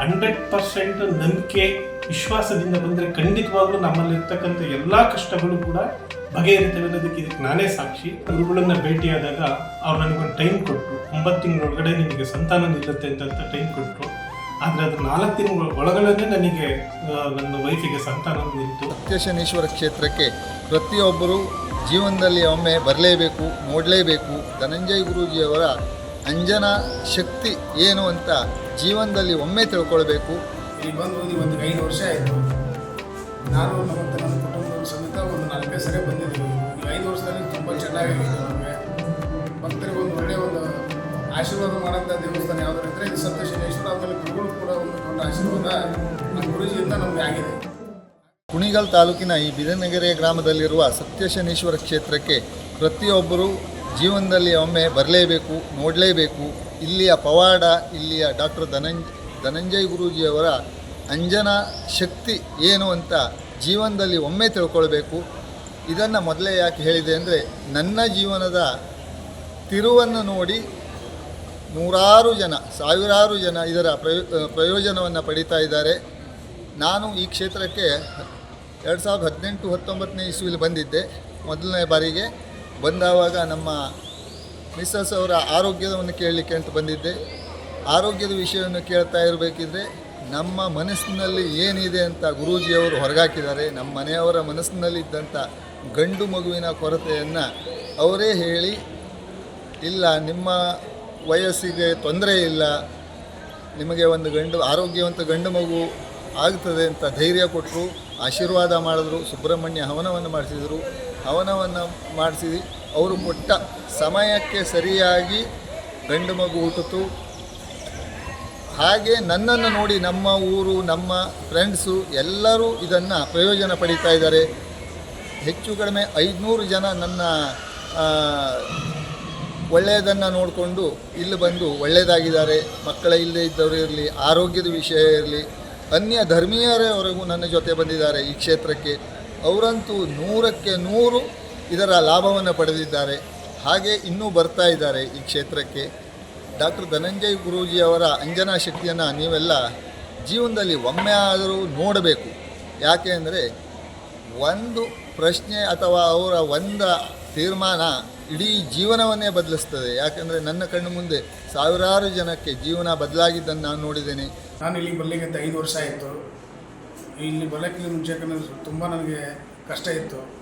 Hundred percent ನಂಬಿಕೆ ವಿಶ್ವಾಸದಿಂದ ಬಂದರೆ ಖಂಡಿತವಾಗ್ಲೂ ನಮ್ಮಲ್ಲಿರ್ತಕ್ಕಂಥ ಎಲ್ಲ ಕಷ್ಟಗಳು ಕೂಡ ಬಗೆಹರಿತವೆ ಅನ್ನೋದಕ್ಕೆ ಇದಕ್ಕೆ ನಾನೇ ಸಾಕ್ಷಿ. ಗುರುಗಳನ್ನ ಭೇಟಿಯಾದಾಗ ಅವ್ರು ನನಗೊಂದು ಟೈಮ್ ಕೊಟ್ಟರು ಒಂಬತ್ತು ತಿಂಗಳೊಳಗಡೆ ನಿಮಗೆ ಸಂತಾನ ನಿಲ್ಲುತ್ತೆ ಅಂತ ಟೈಮ್ ಕೊಟ್ಟರು ಆದರೆ ಅದು ನಾಲ್ಕು ತಿಂಗಳ ಒಳಗಡೆ ನನಗೆ ನನ್ನ ವೈಫಿಗೆ ಸಂತಾನ ನಿಂತು. ಸತ್ಯಶನೀಶ್ವರ ಕ್ಷೇತ್ರಕ್ಕೆ ಪ್ರತಿಯೊಬ್ಬರು ಜೀವನದಲ್ಲಿ ಒಮ್ಮೆ ಬರಲೇಬೇಕು, ನೋಡಲೇಬೇಕು. ಧನಂಜಯ ಗುರೂಜಿಯವರ ಅಂಜನಾ ಶಕ್ತಿ ಏನು ಅಂತ ಜೀವನದಲ್ಲಿ ಒಮ್ಮೆ ತಿಳ್ಕೊಳ್ಬೇಕು. ಇಲ್ಲಿ ಬಂದು ಹೋಗಿ ಒಂದು ಐದು ವರ್ಷ ಆಯಿತು. ನಾನು ಮತ್ತು ನನ್ನ ಕುಟುಂಬದ ಸಮೇತ ಒಂದು ನಾಲ್ಕೈದು ಸರಿ ಬಂದಿದ್ದೀವಿ. ಈ ಐದು ವರ್ಷದಲ್ಲಿ ತುಂಬ ಚೆನ್ನಾಗಿದೆ ನಮಗೆ. ಭಕ್ತರಿಗೆ ಒಂದು ಒಳ್ಳೆಯ ಒಂದು ಆಶೀರ್ವಾದ ಮಾಡೋಂಥ ದೇವಸ್ಥಾನ ಯಾವುದಾದ್ರು ಇದ್ದರೆ ಇದು ಸಪ್ತಶನೇಶ್ವರ ಆಮೇಲೆ ಗುರುಗಳು ಕೂಡ ಒಂದು ದೊಡ್ಡ ಆಶೀರ್ವಾದ ನಮ್ಮ ಗುರುಜಿಯಿಂದ ನಮಗೆ ಆಗಿದೆ. ಕುಣಿಗಲ್ ತಾಲೂಕಿನ ಈ ಬಿದನಗೆರೆ ಗ್ರಾಮದಲ್ಲಿರುವ ಸತ್ಯಶನೇಶ್ವರ ಕ್ಷೇತ್ರಕ್ಕೆ ಪ್ರತಿಯೊಬ್ಬರೂ ಜೀವನದಲ್ಲಿ ಒಮ್ಮೆ ಬರಲೇಬೇಕು ನೋಡಲೇಬೇಕು. ಇಲ್ಲಿಯ ಪವಾಡ, ಇಲ್ಲಿಯ ಡಾಕ್ಟರ್ ಧನಂಜ್, ಧನಂಜಯ್ ಗುರೂಜಿಯವರ ಅಂಜನಾ ಶಕ್ತಿ ಏನು ಅಂತ ಜೀವನದಲ್ಲಿ ಒಮ್ಮೆ ತಿಳ್ಕೊಳ್ಬೇಕು. ಇದನ್ನು ಮೊದಲೇ ಯಾಕೆ ಹೇಳಿದೆ ಅಂದರೆ, ನನ್ನ ಜೀವನದ ತಿರುವನ್ನು ನೋಡಿ ನೂರಾರು ಜನ, ಸಾವಿರಾರು ಜನ ಇದರ ಪ್ರಯೋ, ಪ್ರಯೋಜನವನ್ನು ಪಡಿತಾ ಇದ್ದಾರೆ. ನಾನು ಈ ಕ್ಷೇತ್ರಕ್ಕೆ ಎರಡು ಸಾವಿರದ ಹದಿನೆಂಟು ಹತ್ತೊಂಬತ್ತನೇ ಇಸ್ವಿಲಿ ಬಂದಿದ್ದೆ. ಮೊದಲನೇ ಬಾರಿಗೆ ಬಂದಾವಾಗ ನಮ್ಮ ಮಿಸ್ಸಸ್ ಅವರ ಆರೋಗ್ಯವನ್ನು ಕೇಳಲಿಕ್ಕೆ ಅಂತ ಬಂದಿದ್ದೆ. ಆರೋಗ್ಯದ ವಿಷಯವನ್ನು ಕೇಳ್ತಾ ಇರಬೇಕಿದ್ರೆ ನಮ್ಮ ಮನಸ್ಸಿನಲ್ಲಿ ಏನಿದೆ ಅಂತ ಗುರೂಜಿಯವರು ಹೊರಗಾಕಿದ್ದಾರೆ. ನಮ್ಮ ಮನೆಯವರ ಮನಸ್ಸಿನಲ್ಲಿದ್ದಂಥ ಗಂಡು ಮಗುವಿನ ಕೊರತೆಯನ್ನು ಅವರೇ ಹೇಳಿ, ಇಲ್ಲ, ನಿಮ್ಮ ವಯಸ್ಸಿಗೆ ತೊಂದರೆ ಇಲ್ಲ, ನಿಮಗೆ ಒಂದು ಗಂಡು, ಆರೋಗ್ಯವಂತ ಗಂಡು ಮಗು ಆಗ್ತದೆ ಅಂತ ಧೈರ್ಯ ಕೊಟ್ಟರು, ಆಶೀರ್ವಾದ ಮಾಡಿದ್ರು, ಸುಬ್ರಹ್ಮಣ್ಯ ಹವನವನ್ನು ಮಾಡಿಸಿದರು. ಹವನವನ್ನು ಮಾಡಿಸಿ ಅವರು ಕೊಟ್ಟ ಸಮಯಕ್ಕೆ ಸರಿಯಾಗಿ ಗಂಡು ಮಗು ಹುಟ್ಟಿತು ಹಾಗೆ ನನ್ನನ್ನು ನೋಡಿ ನಮ್ಮ ಊರು, ನಮ್ಮ ಫ್ರೆಂಡ್ಸು ಎಲ್ಲರೂ ಇದನ್ನು ಪ್ರಯೋಜನ ಪಡೀತಾ ಇದ್ದಾರೆ. ಹೆಚ್ಚು ಕಡಿಮೆ ಐದುನೂರು ಜನ ನನ್ನ ಒಳ್ಳೆಯದನ್ನು ನೋಡಿಕೊಂಡು ಇಲ್ಲಿ ಬಂದು ಒಳ್ಳೆಯದಾಗಿದ್ದಾರೆ. ಮಕ್ಕಳ ಇಲ್ಲದೇ ಇದ್ದವರು ಇರಲಿ, ಆರೋಗ್ಯದ ವಿಷಯ ಇರಲಿ, ಅನ್ಯ ಧರ್ಮೀಯರವರೆಗೂ ನನ್ನ ಜೊತೆ ಬಂದಿದ್ದಾರೆ ಈ ಕ್ಷೇತ್ರಕ್ಕೆ. ಅವರಂತೂ ನೂರಕ್ಕೆ ನೂರು ಇದರ ಲಾಭವನ್ನು ಪಡೆದಿದ್ದಾರೆ. ಹಾಗೆ ಇನ್ನೂ ಬರ್ತಾ ಇದ್ದಾರೆ ಈ ಕ್ಷೇತ್ರಕ್ಕೆ. ಡಾಕ್ಟರ್ ಧನಂಜಯ್ ಗುರೂಜಿ ಅವರ ಅಂಜನಾ ಶಕ್ತಿಯನ್ನು ನೀವೆಲ್ಲ ಜೀವನದಲ್ಲಿ ಒಮ್ಮೆ ಆದರೂ ನೋಡಬೇಕು. ಯಾಕೆ ಅಂದರೆ ಒಂದು ಪ್ರಶ್ನೆ ಅಥವಾ ಅವರ ಒಂದು ತೀರ್ಮಾನ ಇಡೀ ಜೀವನವನ್ನೇ ಬದಲಿಸ್ತದೆ. ಯಾಕಂದರೆ ನನ್ನ ಕಣ್ಣು ಮುಂದೆ ಸಾವಿರಾರು ಜನಕ್ಕೆ ಜೀವನ ಬದಲಾಗಿದ್ದನ್ನು ನಾನು ನೋಡಿದ್ದೇನೆ. ನಾನು ಇಲ್ಲಿಗೆ ಬರ್ಲಿಕ್ಕೆ ಐದು ವರ್ಷ ಆಯಿತು. ಇಲ್ಲಿ ಬರಲಿಕ್ಕೆ ಮುಂಚೆ ತುಂಬ ನನಗೆ ಕಷ್ಟ ಇತ್ತು.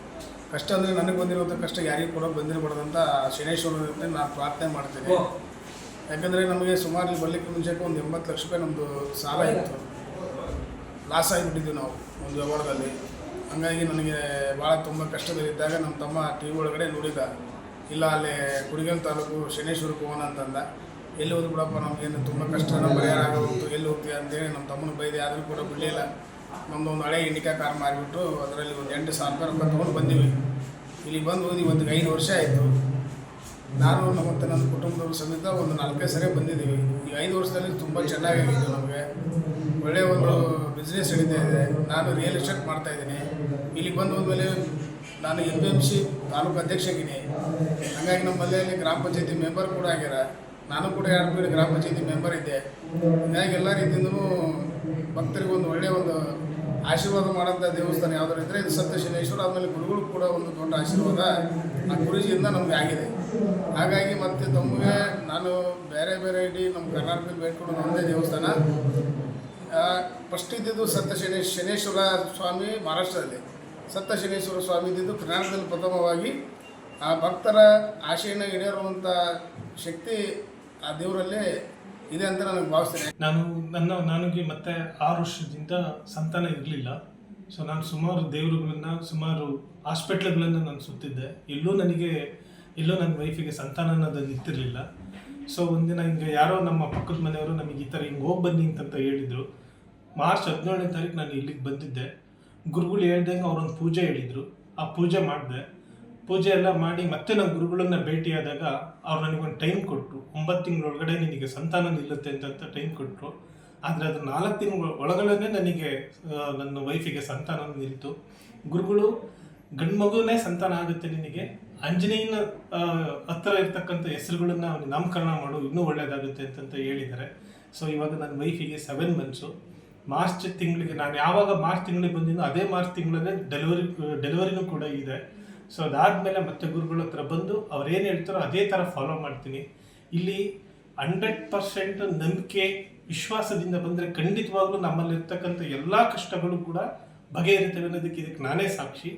ಕಷ್ಟ ಅಂದರೆ ನನಗೆ ಬಂದಿರುವಂಥ ಕಷ್ಟ ಯಾರಿಗೂ ಕೂಡ ಬಂದಿರಬಾರ್ದು ಅಂತ ಶನೇಶ್ವರನಿಂದ ನಾನು ಪ್ರಾರ್ಥನೆ ಮಾಡ್ತೀನಿ. ಯಾಕಂದರೆ ನಮಗೆ ಸುಮಾರು ಬರಲಿಕ್ಕೆ ಬರ್ಲಿಕ್ಕೆ ಮುಂಚೆ ಒಂದು ಎಂಬತ್ತು ಲಕ್ಷ ರೂಪಾಯಿ ನಮ್ಮದು ಸಾಲ ಇತ್ತು. ಲಾಸ್ ಆಗಿಬಿಟ್ಟಿದ್ವಿ ನಾವು ಒಂದು ವ್ಯವಹಾರದಲ್ಲಿ. ಹಂಗಾಗಿ ನನಗೆ ಭಾಳ ತುಂಬ ಕಷ್ಟದಲ್ಲಿದ್ದಾಗ ನಮ್ಮ ತಮ್ಮ ಟಿ ವಿ ಒಳಗಡೆ ನೋಡಿದ ಇಲ್ಲ ಅಲ್ಲಿ ಕುಡಿಗಲ್ ತಾಲೂಕು ಶನೇಶ್ವರಕ್ಕೆ ಹೋಗೋಣ ಅಂತಂದ. ಎಲ್ಲಿ ಹೋದ್ರು ಬಿಡಪ್ಪ ನಮಗೇನು ತುಂಬ ಕಷ್ಟ ಪರಿಹಾರ ಆಗೋಗ್ತು ಎಲ್ಲಿ ಹೋಗ್ತೀಯ ಅಂತೇಳಿ ನಮ್ಮ ತಮ್ಮನ ಬೈದೆ ಆದರೂ ಕೂಡ ಬಿಡಲಿಲ್ಲ. ನಮ್ಮದು ಒಂದು ಹಳೆ ಇಂಡಿಕಾ ಕಾರ್ ಮಾರಿಬಿಟ್ಟು ಅದರಲ್ಲಿ ಒಂದು ಎಂಟು ಸಾವಿರ ರೂಪಾಯಿ ರೊಕ್ಕ ತೊಗೊಂಡು ಬಂದೀವಿ. ಇಲ್ಲಿ ಬಂದು ಒಂದು ಐದು ವರ್ಷ ಆಯಿತು. ನಾನು ಮತ್ತು ನನ್ನ ಕುಟುಂಬದವ್ರ ಸಮೇತ ಒಂದು ನಾಲ್ಕೈದು ಸರಿ ಬಂದಿದ್ದೀವಿ. ಈ ಐದು ವರ್ಷದಲ್ಲಿ ತುಂಬ ಚೆನ್ನಾಗಾಗಿತ್ತು ನಮಗೆ. ಒಳ್ಳೆಯ ಒಂದು ಬಿಸ್ನೆಸ್ ನಡೀತಾ ಇದೆ. ನಾನು ರಿಯಲ್ ಎಸ್ಟೇಟ್ ಮಾಡ್ತಾ ಇದ್ದೀನಿ. ಇಲ್ಲಿಗೆ ಬಂದು ಹೋದ್ಮೇಲೆ ನಾನು ಎಂ ಪಿ ಎಂ ಸಿ ತಾಲೂಕು ಅಧ್ಯಕ್ಷಗಿನಿ ಹಾಗಾಗಿ ನಮ್ಮ ಮನೆಯಲ್ಲಿ ಗ್ರಾಮ ಪಂಚಾಯತಿ ಮೆಂಬರ್ ಕೂಡ ಆಗ್ಯಾರ ನಾನು ಕೂಡ ಎರಡು ಗ್ರಾಮ ಪಂಚಾಯತಿ ಮೆಂಬರ್ ಇದ್ದೆ. ಹೀಗಾಗಿ ಎಲ್ಲ ರೀತಿಯಿಂದಲೂ ಭಕ್ತರಿಗೆ ಒಂದು ಒಳ್ಳೆಯ ಒಂದು ಆಶೀರ್ವಾದ ಮಾಡೋಂಥ ದೇವಸ್ಥಾನ ಯಾವ್ದಾರು ಇದ್ದರೆ ಇದು ಸಪ್ತಶನೇಶ್ವರ ಆಮೇಲೆ ಗುರುಗಳು ಕೂಡ ಒಂದು ದೊಡ್ಡ ಆಶೀರ್ವಾದ ಆ ಗುರುಜಿಯಿಂದ ನಮಗೆ ಆಗಿದೆ. ಹಾಗಾಗಿ ಮತ್ತೆ ತಮಗೆ ನಾನು ಬೇರೆ ಬೇರೆ ಇಡೀ ನಮ್ಮ ಕರ್ನಾಟಕದಲ್ಲಿ ಬೇಡ್ಕೊಂಡು ಒಂದೇ ದೇವಸ್ಥಾನ. ಫಸ್ಟ್ ಇದ್ದಿದ್ದು ಸತ್ಯ ಶನೇ ಶನೇಶ್ವರ ಸ್ವಾಮಿ ಮಹಾರಾಷ್ಟ್ರದಲ್ಲಿ. ಸತ್ಯ ಶನೇಶ್ವರ ಸ್ವಾಮಿ ಇದ್ದಿದ್ದು ಕರ್ನಾಟಕದಲ್ಲಿ ಪ್ರಥಮವಾಗಿ. ಆ ಭಕ್ತರ ಆಶೆಯನ್ನು ಈಡೇರುವಂಥ ಶಕ್ತಿ ಆ ದೇವರಲ್ಲೇ ಇದೆ ಅಂತ ನನಗೆ ಭಾವಿಸ್ತೇನೆ. ನಾನು ನನ್ನ, ನನಗೆ ಮತ್ತೆ ಆರು ವರ್ಷದಿಂದ ಸಂತಾನ ಇರಲಿಲ್ಲ. ಸೊ ನಾನು ಸುಮಾರು ದೇವರುಗಳನ್ನ, ಸುಮಾರು ಹಾಸ್ಪಿಟ್ಲ್ಗಳನ್ನು ನಾನು ಸುತ್ತಿದ್ದೆ. ಎಲ್ಲೂ ನನಗೆ, ಎಲ್ಲೂ ನನ್ನ ವೈಫಿಗೆ ಸಂತಾನ ಅನ್ನೋದು ನಿಂತಿರಲಿಲ್ಲ ಸೊ ಒಂದಿನ ಹಿಂಗೆ ಯಾರೋ ನಮ್ಮ ಪಕ್ಕದ ಮನೆಯವರು ನಮಗೆ ಈ ಥರ ಹಿಂಗೆ ಹೋಗಿ ಬನ್ನಿ ಅಂತಂತ ಹೇಳಿದರು. ಮಾರ್ಚ್ ಹದಿನೇಳನೇ ತಾರೀಕು ನಾನು ಇಲ್ಲಿಗೆ ಬಂದಿದ್ದೆ. ಗುರುಗಳು ಹೇಳ್ದಂಗೆ ಅವ್ರೊಂದು ಪೂಜೆ ಹೇಳಿದರು. ಆ ಪೂಜೆ ಮಾಡಿದೆ. ಪೂಜೆ ಎಲ್ಲ ಮಾಡಿ ಮತ್ತೆ ನಾವು ಗುರುಗಳನ್ನ ಭೇಟಿಯಾದಾಗ ಅವ್ರು ನನಗೊಂದು ಟೈಮ್ ಕೊಟ್ಟರು ಒಂಬತ್ತು ತಿಂಗಳೊಳಗಡೆ ನಿನಗೆ ಸಂತಾನ ನಿಲ್ಲುತ್ತೆ ಅಂತ ಟೈಮ್ ಕೊಟ್ಟರು ಆದರೆ ಅದು ನಾಲ್ಕು ತಿಂಗಳ ಒಳಗಡೆ ನನಗೆ ನನ್ನ ವೈಫಿಗೆ ಸಂತಾನ ನಿಲ್ತು. ಗುರುಗಳು, ಗಂಡು ಮಗುನೇ ಸಂತಾನ ಆಗುತ್ತೆ ನಿನಗೆ. ಆಂಜನೇಯನ ಹತ್ತಿರ ಇರ್ತಕ್ಕಂಥ ಹೆಸರುಗಳನ್ನ ಅವನಿಗೆ ನಾಮಕರಣ ಮಾಡು, ಇನ್ನೂ ಒಳ್ಳೆಯದಾಗುತ್ತೆ ಅಂತಂತ ಹೇಳಿದ್ದಾರೆ. ಸೊ ಇವಾಗ ನನ್ನ ವೈಫಿಗೆ ಸೆವೆನ್ ಮಂತ್ಸು ಮಾರ್ಚ್ ತಿಂಗಳಿಗೆ, ನಾನು ಯಾವಾಗ ಮಾರ್ಚ್ ತಿಂಗಳಿಗೆ ಬಂದಿನೋ ಅದೇ ಮಾರ್ಚ್ ತಿಂಗಳಲ್ಲೇ ಡೆಲಿವರಿ ಡೆಲಿವರಿನೂ ಕೂಡ ಇದೆ. ಸೊ ಅದಾದಮೇಲೆ ಮತ್ತೆ ಗುರುಗಳ ಹತ್ರ ಬಂದು ಅವ್ರು ಏನು ಹೇಳ್ತಾರೋ ಅದೇ ಥರ ಫಾಲೋ ಮಾಡ್ತೀನಿ. ಇಲ್ಲಿ ಹಂಡ್ರೆಡ್ ಪರ್ಸೆಂಟ್ ನಂಬಿಕೆ, ವಿಶ್ವಾಸದಿಂದ ಬಂದರೆ ಖಂಡಿತವಾಗ್ಲೂ ನಮ್ಮಲ್ಲಿರ್ತಕ್ಕಂಥ ಎಲ್ಲ ಕಷ್ಟಗಳು ಕೂಡ ಬಗೆಹರಿತವೆ ಅನ್ನೋದಕ್ಕೆ ಇದಕ್ಕೆ ನಾನೇ ಸಾಕ್ಷಿ.